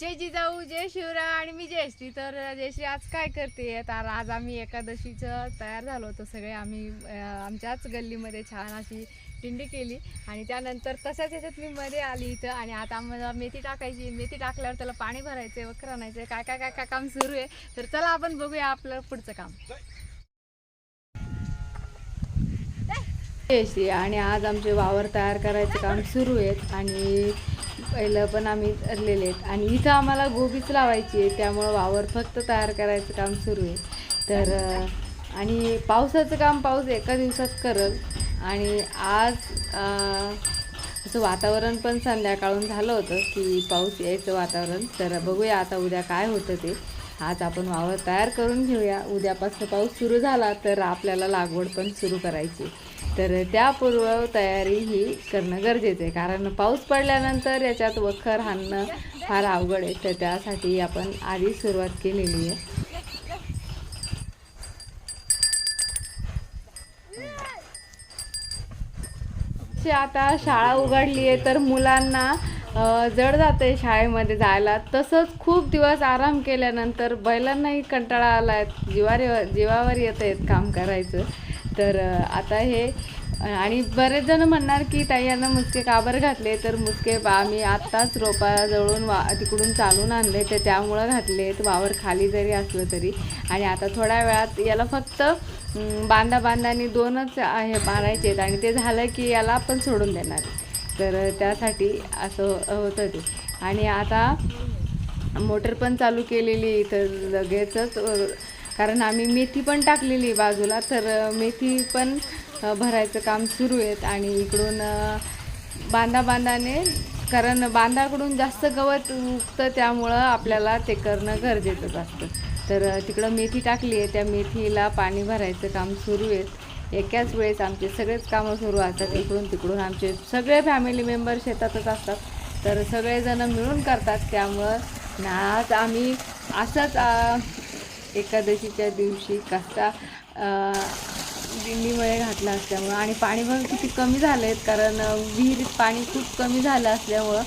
जय जिजाऊ जय शिवराय आणि मी जयश्री. तर जयश्री आज काय करते? तर आज आम्ही एकादशीचं तयार झालो होतो सगळे. आम्ही आमच्याच गल्लीमध्ये छान अशी दिंडी केली. आणि त्यानंतर तशाच ह्याच्यात मी मध्ये आली इथं आणि आता आम्हाला मेथी टाकायची. मेथी टाकल्यावर त्याला पाणी भरायचं वखर आणायचं काय काय काय काय काम सुरू आहे? तर चला आपण बघूया आपलं पुढचं काम. जयश्री आणि आज आमचे वावर तयार करायचं काम सुरू आहेत. आणि पहिलं पण आम्ही धरलेले आहेत. आणि इथं आम्हाला गोबीच लावायची आहे त्यामुळं वावर फक्त तयार करायचं काम सुरू आहे. तर आणि पावसाचं काम पाऊस एका दिवसात करल. आणि आज असं वातावरण पण संध्याकाळून झालं होतं की पाऊस यायचं वातावरण. तर बघूया आता उद्या काय होतं ते. आज आपण वावर तयार करून घेऊया. उद्यापासून पाऊस सुरू झाला तर आपल्याला लागवड पण सुरू करायची तर त्या पूर्व तयारी ही करणं गरजेचं आहे. कारण पाऊस पडल्यानंतर याच्यात वखर हाणणं फार अवघड आहे. तर त्यासाठी आपण आधी सुरुवात केलेली आहे. आता शाळा उघडली आहे तर मुलांना जड जाते शाळेमध्ये जायला. तसंच खूप दिवस आराम केल्यानंतर बैलांनाही कंटाळा आला आहे जीवार जीवावर येत आहेत काम करायचं. तर आता हे आणि बरेच जण म्हणणार की ताई यांना मुसके काबर घातले? तर मुसके बा- आम्ही आत्ताच रोपाजवळून वा तिकडून चालून आणले तर त्यामुळं घातलेत वावर खाली जरी असलं तरी. आणि आता थोड्या वेळात याला फक्त बांधा बांधानी दोनच आहे मारायचे आहेत आणि ते झालं की याला आपण सोडून देणार. तर त्यासाठी असं होतं ते. आणि आता मोटर पण चालू केलेली तर लगेचच कारण आम्ही मेथी पण टाकलेली बाजूला तर मेथी पण भरायचं काम सुरू आहेत आणि इकडून बांधा बांधाने कारण बांधाकडून जास्त गवत उगतं त्यामुळं आपल्याला ते करणं गरजेचंच असतं. तर तिकडं मेथी टाकली आहे त्या मेथीला पाणी भरायचं काम सुरू आहे एकाच वेळेस आमचे सगळेच कामं सुरू असतात इकडून तिकडून आमचे सगळे फॅमिली मेंबर शेतातच असतात. तर सगळेजणं मिळून करतात त्यामुळं आज आम्ही असंच एकादशीच्या दिवशी कसा दिंडीमुळे घातला असल्यामुळं आणि पाणी पण किती कमी झालं आहेत कारण विहिरीत पाणी खूप कमी झालं असल्यामुळं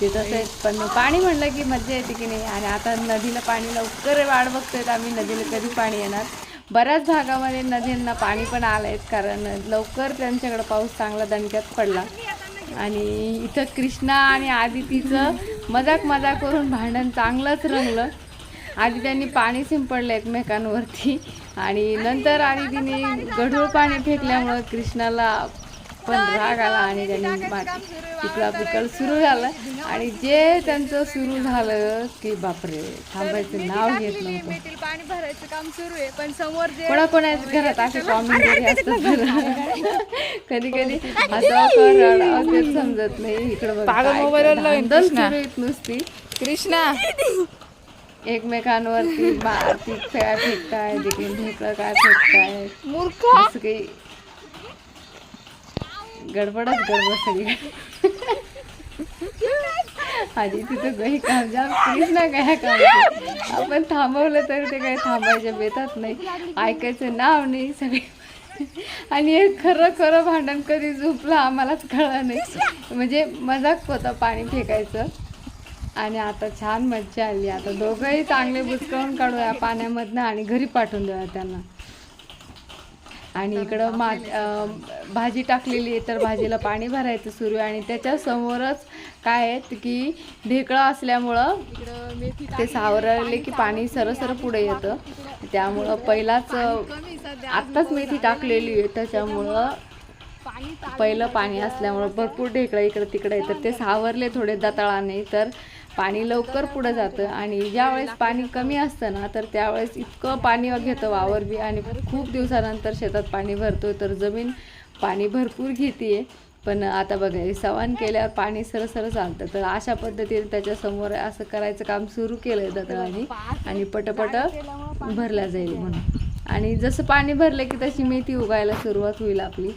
ते तसं पण पाणी म्हणलं की मज्जा येते की नाही? आणि आता नदीला पाणी लवकर वाढ बघतोय आम्ही नदीला कधी पाणी येणार? बऱ्याच भागामध्ये नद्यांना पाणी पण आलं आहे कारण लवकर त्यांच्याकडं पाऊस चांगला दणक्यात पडला. आणि इथं कृष्णा आणि आदितीचं मजाक मजाक करून भांडण चांगलंच रंगलं. आधी त्यांनी पाणी शिंपडलं एकमेकांवरती आणि नंतर आदितीने गढूळ पाणी फेकल्यामुळं कृष्णाला पण राग आला आणि त्यांनी माती पिकला पिकल सुरू झालं. आणि जे त्यांचं सुरू झालं की बापरे थांबायचं नाव घेत नव्हतं. पाणी भरायचं काम सुरू आहे पण समोर जे कोणाकोणाच्या घरात असे कॉमेंट असतात कधी कधी हसावं तेच समजत नाही. इकडं बघ आहेत नुसती. कृष्णा. एकमेकांवरती माती काय फेकताय तिकडून ढेकळं काय फेकताय. मूर्ख! असं काही गडबडच गडबड सगळी. आधी तिथं काही काम जाम कृष्णा काय काम आपण थांबवलं तर ते काही थांबायच्या बेतात नाही. ऐकायचं नाव नाही सगळे. आणि हे खरं खरं भांडण कधी झोपलं आम्हालाच कळलं नाही. म्हणजे मजाक होता पाणी फेकायचं. आणि आता छान मज्जा आली. आता दोघंही चांगले बुचकळून काढूया पाण्यामधनं आणि घरी पाठवून देऊया त्यांना. आणि इकडं मा भाजी टाकलेली आहे तर भाजीला पाणी भरायचं सुरू आहे. आणि त्याच्यासमोरच काय आहेत की ढेकळं असल्यामुळं ते सावरले की पाणी सरसर पुढे येतं. त्यामुळं पहिलाच आत्ताच मेथी टाकलेली आहे. त्याच्यामुळं पहिलं पाणी असल्यामुळं भरपूर ढेकळं इकडं तिकडं आहे. तर ते सावरले थोडे दताळाने तर पाणी लवकर पुढं जातं आणि ज्यावेळेस पाणी कमी असतं ना तर त्यावेळेस इतकं पाणी घेतं वावर बी आणि खूप दिवसानंतर शेतात पाणी भरतो तर जमीन पाणी भरपूर घेते पण आता बघा सवान केल्यावर पाणी सरसर चालतं. तर अशा पद्धतीने त्याच्यासमोर असं करायचं काम सुरू केलं आहे आणि पटपट भरला जाईल म्हणून. आणि जसं पाणी भरलं की तशी मेथी उगायला सुरुवात होईल आपली.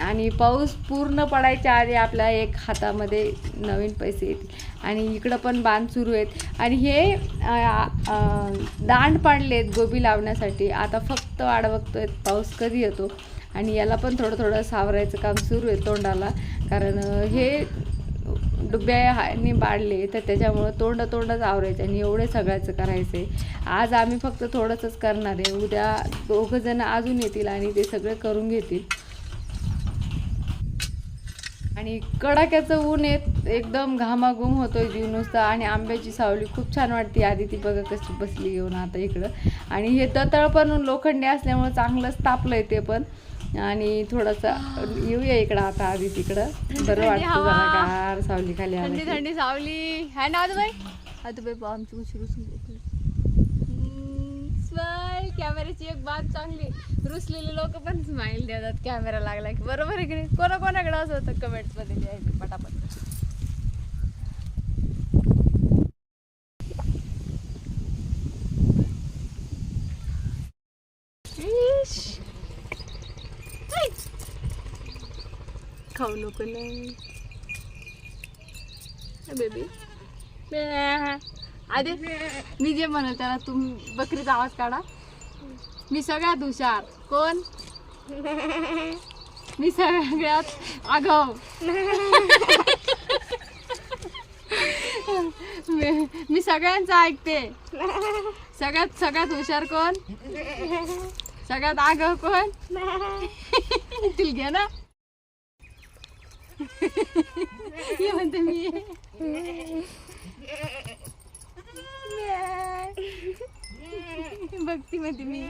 आणि पाऊस पूर्ण पडायच्या आधी आपल्या एक हातामध्ये नवीन पैसे येतील. आणि इकडं पण बांध सुरू आहेत. आणि हे दांड पाडले दांड पाडलेत गोबी लावण्यासाठी. आता फक्त वाट बघतोय पाऊस कधी येतो. आणि याला पण थोडं थोडं सावरायचं काम सुरू आहे तोंडाला. कारण हे डुब्या बाळले तर त्याच्यामुळं तोंड तोंडच आवरायचं आणि एवढे सगळ्याचं करायचं आहे आज आम्ही फक्त थोडंसंच करणार आहे. उद्या दोघंजणं अजून येतील आणि ते सगळे करून घेतील. आणि कडाक्याचं ऊन येत एकदम घामाघूम होतोय जीव नुसता आणि आंब्याची सावली खूप छान वाटते. आधी ती बघा कशी बसली घेऊन आता इकडं. आणि हे दतळ पण लोखंडी असल्यामुळे चांगलंच तापलंय ते पण. आणि थोडंसं येऊया इकडं आता आधी तिकडं. बरं वाटतं हवा. जरा गार सावली खाली थंडी थंडी सावली. हाय ना आदूबाई बा आमची उशी रुसून स्माईल कॅमेऱ्याची एक बात चांगली. रुसलेले लोक पण स्माईल देतात कॅमेरा लागला की. बरोबर आहे की नाही? कोणाकोणाकडे असं होतं कमेंट्समध्ये लिहायचं? पटापट. खाऊ नको नाही बेबी आधी मी जे म्हणत त्याला तुम्ही बकरीचा आवाज काढा. मी सगळ्यात हुशार. कोण? मी सगळ्यात आगाव मी- मी सगळ्यांचं ऐकते. सगळ्यात सगळ्यात हुशार कोण? सगळ्यात आगाव कोण? तिला घे ना. हे म्हणते मी. म्हणते मी?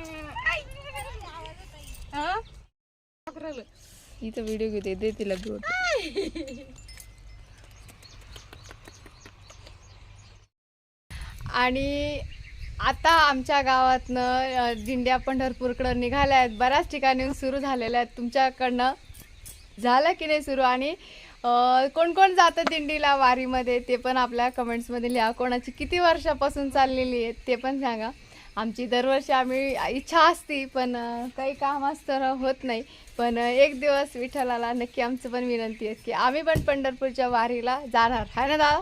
इथं व्हिडिओ घेते दे तिला दूध आणि आता आमच्या गावातनं दिंड्या पंढरपूरकडं निघाल्या आहेत. बऱ्याच ठिकाणी सुरू झालेल्या आहेत. तुमच्याकडनं झालं की नाही सुरू? आणि कोण कोण जातं दिंडीला वारीमध्ये? ते पण आपल्या कमेंट्समध्ये लिहा. कोणाची किती वर्षापासून चाललेली आहे ते पण सांगा. आमची दरवर्षी आम्ही इच्छा असती पण काही काम असतं होत नाही. पण एक दिवस विठ्ठलाला नक्की आमचं पण विनंती आहे की आम्ही पण पंढरपूरच्या वारीला जाणार. आहे ना दादा?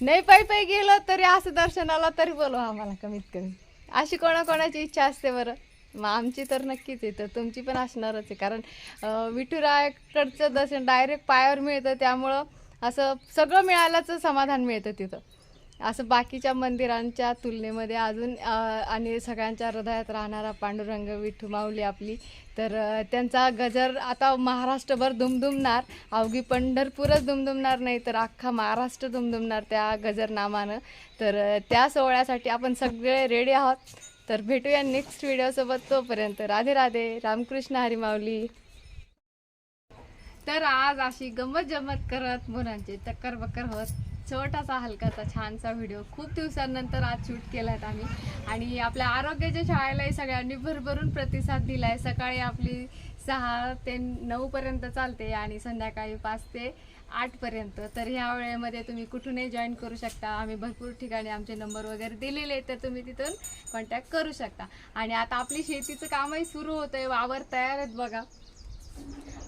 नाही पायी पायी गेलो तरी असं दर्शनाला तरी बोलवा आम्हाला कमीत कमी. अशी कोणाकोणाची इच्छा असते बरं. मग आमची तर नक्कीच आहे तर तुमची पण असणारच आहे. कारण अं, विठुरायाकडचं दर्शन डायरेक्ट पायावर मिळतं त्यामुळं असं सगळं मिळाल्याचं समाधान मिळतं तिथं. असं बाकीच्या मंदिरांच्या तुलनेमध्ये अजून आणि सगळ्यांच्या हृदयात राहणारा पांडुरंग विठू माऊली आपली. तर त्यांचा गजर आता महाराष्ट्रभर दुमदुमणार. अवघी पंढरपूरच दुमदुमणार नाही तर अख्खा महाराष्ट्र दुमदुमणार त्या गजरनामानं तर त्या सोहळ्यासाठी आपण सगळे रेडी आहोत. तर भेटूया नेक्स्ट व्हिडिओसोबत तोपर्यंत राधे राधे रामकृष्ण हरी माऊली. तर आज अशी गंमत जमत करत मुलांचे चक्कर बक्कर होत. छोटासा हलकाचा छानसा व्हिडिओ खूप दिवसांनंतर आज शूट केला आहेत आम्ही. आणि आपल्या आरोग्याच्या शाळेलाही सगळ्यांनी भरभरून प्रतिसाद दिलाय. सकाळी आपली सहा ते नऊपर्यंत चालते आणि संध्याकाळी पाच ते आठपर्यंत तर ह्या वेळेमध्ये तुम्ही कुठूनही जॉईन करू शकता. आम्ही भरपूर ठिकाणी आमचे नंबर वगैरे दिलेले आहेत तर तुम्ही तिथून कॉन्टॅक्ट करू शकता. आणि आता आपली शेतीचं कामही सुरू होतं आहे वावर तयार आहेत बघा.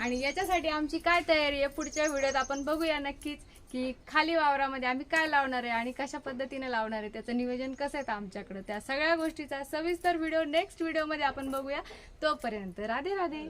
आणि याच्यासाठी आमची काय तयारी आहे? पुढच्या व्हिडिओत आपण बघूया नक्कीच. की खाली वावरामध्ये आम्ही काय लावणार आहे आणि कशा पद्धतीने लावणार आहे त्याचं नियोजन कसं आहे आमच्याकडं? त्या सगळ्या गोष्टीचा सविस्तर व्हिडिओ नेक्स्ट व्हिडिओमध्ये आपण बघूया. तोपर्यंत राधे राधे.